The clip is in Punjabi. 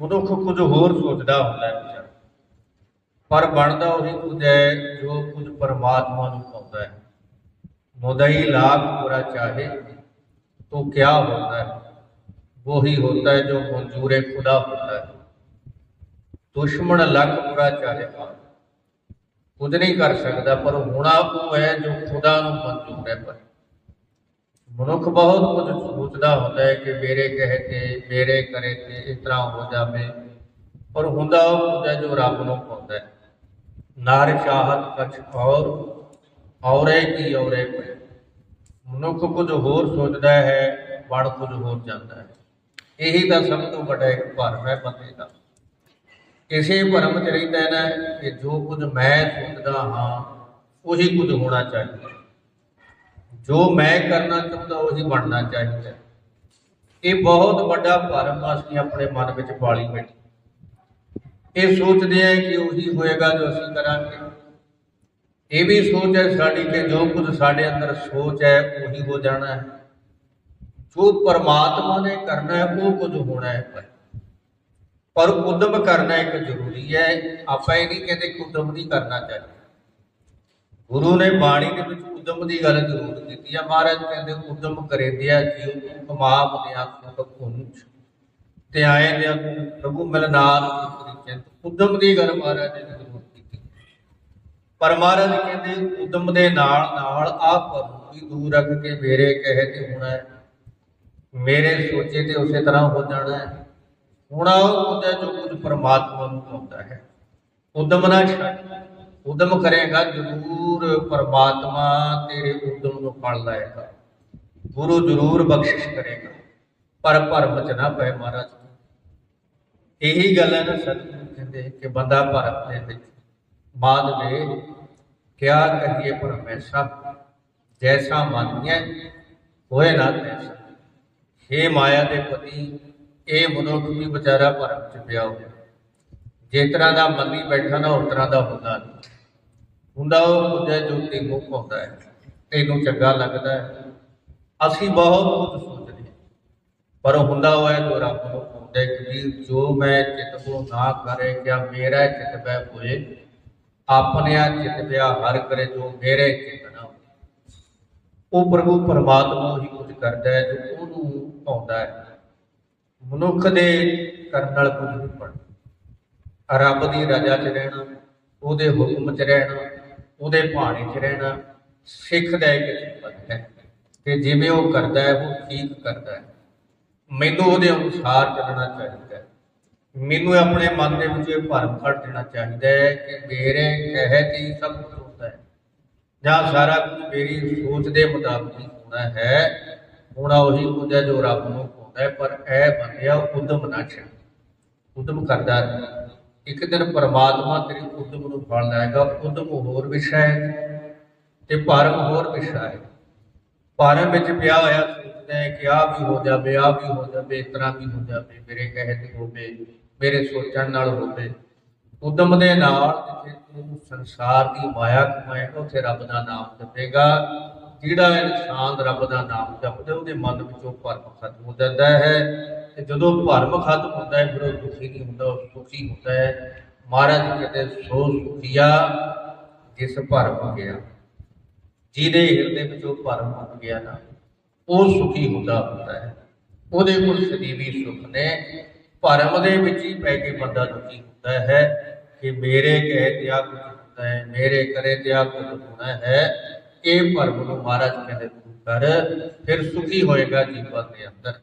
ਮਨੁੱਖ ਕੁਝ ਹੋਰ ਸੋਚਦਾ ਹੁੰਦਾ ਹੈ ਵਿਚਾਰਾ ਪਰ ਬਣਦਾ ਉਹੀ ਕੁਝ ਹੈ ਜੋ ਕੁਝ ਪਰਮਾਤਮਾ ਨੂੰ ਪਾਉਂਦਾ ਹੈ ਮੁਦਈ ਲਾਖ ਪੂਰਾ ਚਾਹੇ तो क्या होता है वो ही होता है जो मंजूर खुदा होता है ਦੁਸ਼ਮਣ ਲੱਖ ਬੁਰਾ ਚਾਹੇ ਮਾਰ ਕੁਝ ਨਹੀਂ ਕਰ ਸਕਦਾ ਪਰ ਹੋਣਾ ਉਹ ਹੈ ਜੋ ਖੁਦਾ ਨੂੰ ਮਨਜ਼ੂਰ ਹੈ ਪਰ ਮਨੁੱਖ ਬਹੁਤ ਕੁਝ ਸੋਚਦਾ ਹੁੰਦਾ ਹੈ ਕਿ ਮੇਰੇ ਕਹੇ ਤੇ, ਮੇਰੇ ਕਰੇ ਤੇ ਇਸ ਤਰ੍ਹਾਂ ਹੋ ਜਾਵੇ। ਪਰ ਹੁੰਦਾ ਉਹ ਹੁੰਦਾ ਜੋ ਰੱਬ ਨੂੰ ਪਾਉਂਦਾ ਹੈ। ਨਾਰ ਸ਼ਾਹਤ ਕਛ ਔਰ, ਔਰੇ ਕੀ ਔਰੇ ਪਏ ਮਨੁੱਖ ਕੁਝ ਹੋਰ ਸੋਚਦਾ ਹੈ ਬਣ ਕੁਝ ਹੋਰ ਜਾਂਦਾ ਹੈ। ਇਹੀ ਤਾਂ ਸਭ ਤੋਂ ਵੱਡਾ ਇੱਕ ਭਰਮ ਹੈ ਬੰਦੇ ਦਾ। ਇਸੇ ਭਰਮ ਚ ਰਹਿੰਦਾ ਹੈ ਨਾ ਕਿ ਜੋ ਕੁਝ ਮੈਂ ਸੋਚਦਾ ਹਾਂ, ਉਹੀ ਕੁਝ ਹੋਣਾ ਚਾਹੀਦਾ ਜੋ ਮੈਂ ਕਰਨਾ ਚਾਹੁੰਦਾ ਉਹੀ ਬਣਨਾ ਚਾਹੀਦਾ ਇਹ ਬਹੁਤ ਵੱਡਾ ਭਰਮ ਅਸੀਂ ਆਪਣੇ ਮਨ ਵਿੱਚ ਪਾਲੀ ਬੈਠੇ। ਇਹ ਸੋਚਦੇ ਆ ਕਿ ਉਹੀ ਹੋਏਗਾ ਜੋ ਅਸੀਂ ਕਰਾਂਗੇ। ਇਹ ਵੀ ਸੋਚ ਹੈ ਸਾਡੀ ਕਿ ਜੋ ਕੁਝ ਸਾਡੇ ਅੰਦਰ ਸੋਚ ਹੈ, ਉਹੀ ਹੋ ਜਾਣਾ ਹੈ। ਜੋ ਪਰਮਾਤਮਾ ਨੇ ਕਰਨਾ ਹੈ, ਉਹ ਕੁਝ ਹੋਣਾ ਹੈ ਪਰ ਪਰ ਉਦਮ ਕਰਨਾ ਇੱਕ ਜ਼ਰੂਰੀ ਹੈ। ਆਪਾਂ ਇਹ ਨਹੀਂ ਕਹਿੰਦੇ ਕਿ ਉਦਮ ਨਹੀਂ ਕਰਨਾ ਚਾਹੀਦਾ। ਗੁਰੂ ਨੇ ਬਾਣੀ ਦੇ ਵਿੱਚ ਉਦਮ ਦੀ ਗੱਲ ਜ਼ਰੂਰ ਕੀਤੀ ਹੈ ਮਹਾਰਾਜ ਕਹਿੰਦੇ, ਉਦਮ ਕਰੇ ਦਿਆ ਜੀਉ ਤੂੰ ਕਮਾ ਬਨਿਆ ਸੁਖ ਕੁੰਚ ਤੇ ਆਏ ਦਿਆ ਪ੍ਰਭੂ ਮਿਲ ਨਾਲ ਉਤਰੀ ਉਦਮ ਦੀ ਗੱਲ ਮਹਾਰਾਜ ਨੇ ਜ਼ਰੂਰ ਕੀਤੀ। ਪਰ ਮਹਾਰਾਜ ਕਹਿੰਦੇ, ਉਦਮ ਦੇ ਨਾਲ ਨਾਲ ਆਪ ਨੂੰ ਵੀ ਦੂਰ ਰੱਖ ਕੇ ਮੇਰੇ ਕਹੇ ਤੇ ਹੋਣਾ ਹੈ। ਮੇਰੇ ਸੋਚੇ ਤੇ ਉਸੇ ਤਰ੍ਹਾਂ ਹੋ ਜਾਣਾ ਹੈ। ਹੋਣਾ ਉਹ ਕੁਝ ਹੈ ਜੋ ਕੁਝ ਪਰਮਾਤਮਾ ਨੂੰ ਪਾਉਂਦਾ ਹੈ। ਉਦਮ ਨਾ ਛੱਡ ਉਦਮ ਕਰੇਗਾ ਜ਼ਰੂਰ ਪਰਮਾਤਮਾ, ਤੇਰੇ ਉਦਮ ਨੂੰ ਫਲ ਲਾਏਗਾ। ਗੁਰੂ ਜ਼ਰੂਰ ਬਖਸ਼ਿਸ਼ ਕਰੇਗਾ। ਪਰ ਭਰਮ ਚ ਨਾ ਪਏ ਮਹਾਰਾਜ। ਇਹੀ ਗੱਲ ਹੈ ਨਾ ਸਤਿਗੁਰੂ ਕਹਿੰਦੇ ਕਿ ਬੰਦਾ ਭਰਮ ਦੇ ਵਿੱਚ ਬਾਦ ਦੇ ਕਿਆ ਕਹੀਏ ਪਰਮੇਸ਼ਰ, ਜੈਸਾ ਮੰਨਿਐ, ਹੋਏ ਨਾ ਤੈਸਾ। ਹੇ ਮਾਇਆ ਦੇ ਪਤੀ, ਇਹ ਮਨੁੱਖ ਵੀ ਵਿਚਾਰਾ ਭਰਮ ਚ ਪਿਆ ਹੋਇਆ ਜਿਸ ਤਰ੍ਹਾਂ ਦਾ ਮੰਨੀ ਬੈਠਾ ਨਾ ਉਸ ਤਰ੍ਹਾਂ ਦਾ ਹੁੰਦਾ ਨਹੀਂ ਹੁੰਦਾ ਉਹ ਕੁਝ ਹੈ ਜੋ ਤੈਨੂੰ ਪਾਉਂਦਾ ਹੈ, ਤੈਨੂੰ ਚੰਗਾ ਲੱਗਦਾ ਹੈ। ਅਸੀਂ ਬਹੁਤ ਕੁਝ ਸੋਚਦੇ ਹਾਂ, ਪਰ ਹੁੰਦਾ ਉਹ ਹੈ ਜੋ ਰੱਬ ਨੂੰ ਪਾਉਂਦਾ ਹੈ ਜੋ ਮੈਂ ਚਿਤ ਕੋ ਨਾ ਕਰੇ ਕਿਆ ਮੇਰਾ ਚਿਤ ਬੈ ਹੋਏ ਆਪਣਿਆ ਚਿਤ ਬਿਆ ਹਰ ਕਰੇ, ਜੋ ਮੇਰੇ ਚਿਤ ਨਾ ਹੋਏ ਉਹ ਪ੍ਰਭੂ ਪਰਮਾਤਮਾ ਹੀ ਕੁਝ ਕਰਦਾ ਹੈ, ਜੋ ਉਹਨੂੰ ਪਾਉਂਦਾ ਹੈ। ਮਨੁੱਖ ਦੇ ਕਰਨ ਨਾਲ ਕੁਝ ਨਹੀਂ ਬਣਦਾ। ਰੱਬ ਦੀ ਰਜ਼ਾ 'ਚ ਰਹਿਣਾ, ਉਹਦੇ ਹੁਕਮ 'ਚ ਰਹਿਣਾ, ਉਹਦੇ ਭਾਣੇ 'ਚ ਰਹਿਣਾ, ਸਿੱਖ ਦਾ ਇੱਕ ਸਿਫਤ ਹੈ। ਕਿ ਜਿਵੇਂ ਉਹ ਕਰਦਾ ਹੈ, ਉਹ ਠੀਕ ਕਰਦਾ ਹੈ। ਮੈਨੂੰ ਉਹਦੇ ਅਨੁਸਾਰ ਚੱਲਣਾ ਚਾਹੀਦਾ ਹੈ। ਮੈਨੂੰ ਆਪਣੇ ਮਨ ਦੇ ਵਿੱਚ ਇਹ ਭਰਮ ਖੜ ਦੇਣਾ ਚਾਹੀਦਾ ਹੈ ਕਿ ਮੇਰੇ ਕਹੇ ਤੇ ਹੀ ਸਭ ਕੁਝ ਹੁੰਦਾ ਹੈ। ਜਾਂ ਸਾਰਾ ਕੁਝ ਮੇਰੀ ਸੋਚ ਦੇ ਮੁਤਾਬਕ ਹੀ ਹੋਣਾ ਹੈ। ਹੋਣਾ ਉਹੀ ਕੁਝ ਹੈ ਜੋ ਰੱਬ ਨੂੰ ਪਾਉਂਦਾ ਹੈ, ਪਰ ਇਹ ਬੰਦਿਆ ਉਦਮ ਨਾ ਛੱਡ। ਉਦਮ ਕਰਦਾ ਇੱਕ ਦਿਨ ਪਰਮਾਤਮਾ ਤੇਰੀ ਉਦਮ ਨੂੰ ਫਲ ਲਾਏਗਾ, ਉਦਮ ਹੋਰ ਵਿਸ਼ਾ ਹੈ ਤੇ ਭਰਮ ਹੋਰ ਵਿਸ਼ਾ ਹੈ। ਭਰਮ ਵਿੱਚ ਪਿਆ ਹੋਇਆ, ਸੋਚਦਾ ਹੈ ਕਿ ਆ ਵੀ ਹੋ ਜਾਵੇ ਆ ਵੀ ਹੋ ਜਾਵੇ, ਇਸ ਤਰ੍ਹਾਂ ਵੀ ਹੋ ਜਾਵੇ, ਮੇਰੇ ਕਹੇ ਤੇ ਹੋਵੇ, ਮੇਰੇ ਸੋਚਣ ਨਾਲ ਹੋਵੇ। ਉਦਮ ਦੇ ਨਾਲ ਜਿੱਥੇ ਤੂੰ ਸੰਸਾਰ ਦੀ ਮਾਇਆ ਕਮਾਏਗਾ ਉੱਥੇ ਰੱਬ ਦਾ ਨਾਮ ਜਪੇਗਾ। ਜਿਹੜਾ ਇਨਸਾਨ ਰੱਬ ਦਾ ਨਾਮ ਜਪਦਾ, ਉਹਦੇ ਮਨ ਵਿੱਚੋਂ ਭਰਮ ਖਤਮ ਹੋ ਜਾਂਦਾ ਹੈ। ਤੇ ਜਦੋਂ ਭਰਮ ਖਤਮ ਹੁੰਦਾ ਹੈ, ਫਿਰ ਉਹ ਦੁਖੀ ਨਹੀਂ ਹੁੰਦਾ, ਉਹ ਸੁਖੀ ਹੁੰਦਾ ਹੈ। ਮਹਾਰਾਜ ਕਹਿੰਦੇ, ਸੋ ਸੁਖੀਆ ਜਿਸ ਭਰਮ ਗਿਆ। ਜਿਹਦੇ ਹਿਰਦੇ ਉਹ ਭਰਮ ਮੁੱਕ ਗਿਆ ਨਾ, ਉਹ ਸੁਖੀ ਹੁੰਦਾ ਹੁੰਦਾ ਹੈ। ਉਹਦੇ ਕੋਲ ਸਦੀਵੀ ਸੁਖ ਨੇ। ਭਰਮ ਦੇ ਵਿੱਚ ਹੀ ਪੈ ਕੇ ਬੰਦਾ ਦੁਖੀ ਹੁੰਦਾ ਹੈ ਕਿ ਮੇਰੇ ਕਹੇ ਤੇ ਆ ਕੁਝ ਹੁੰਦਾ ਹੈ, ਮੇਰੇ ਕਰੇ ਤੇ ਆ ਕੁਝ ਹੋਣਾ ਹੈ। ਇਹ ਭਰਮ ਨੂੰ ਮਹਾਰਾਜ ਕਹਿੰਦੇ, ਤੂੰ ਕਰ, ਫਿਰ ਸੁਖੀ ਹੋਏਗਾ ਜੀਵਨ ਦੇ ਅੰਦਰ।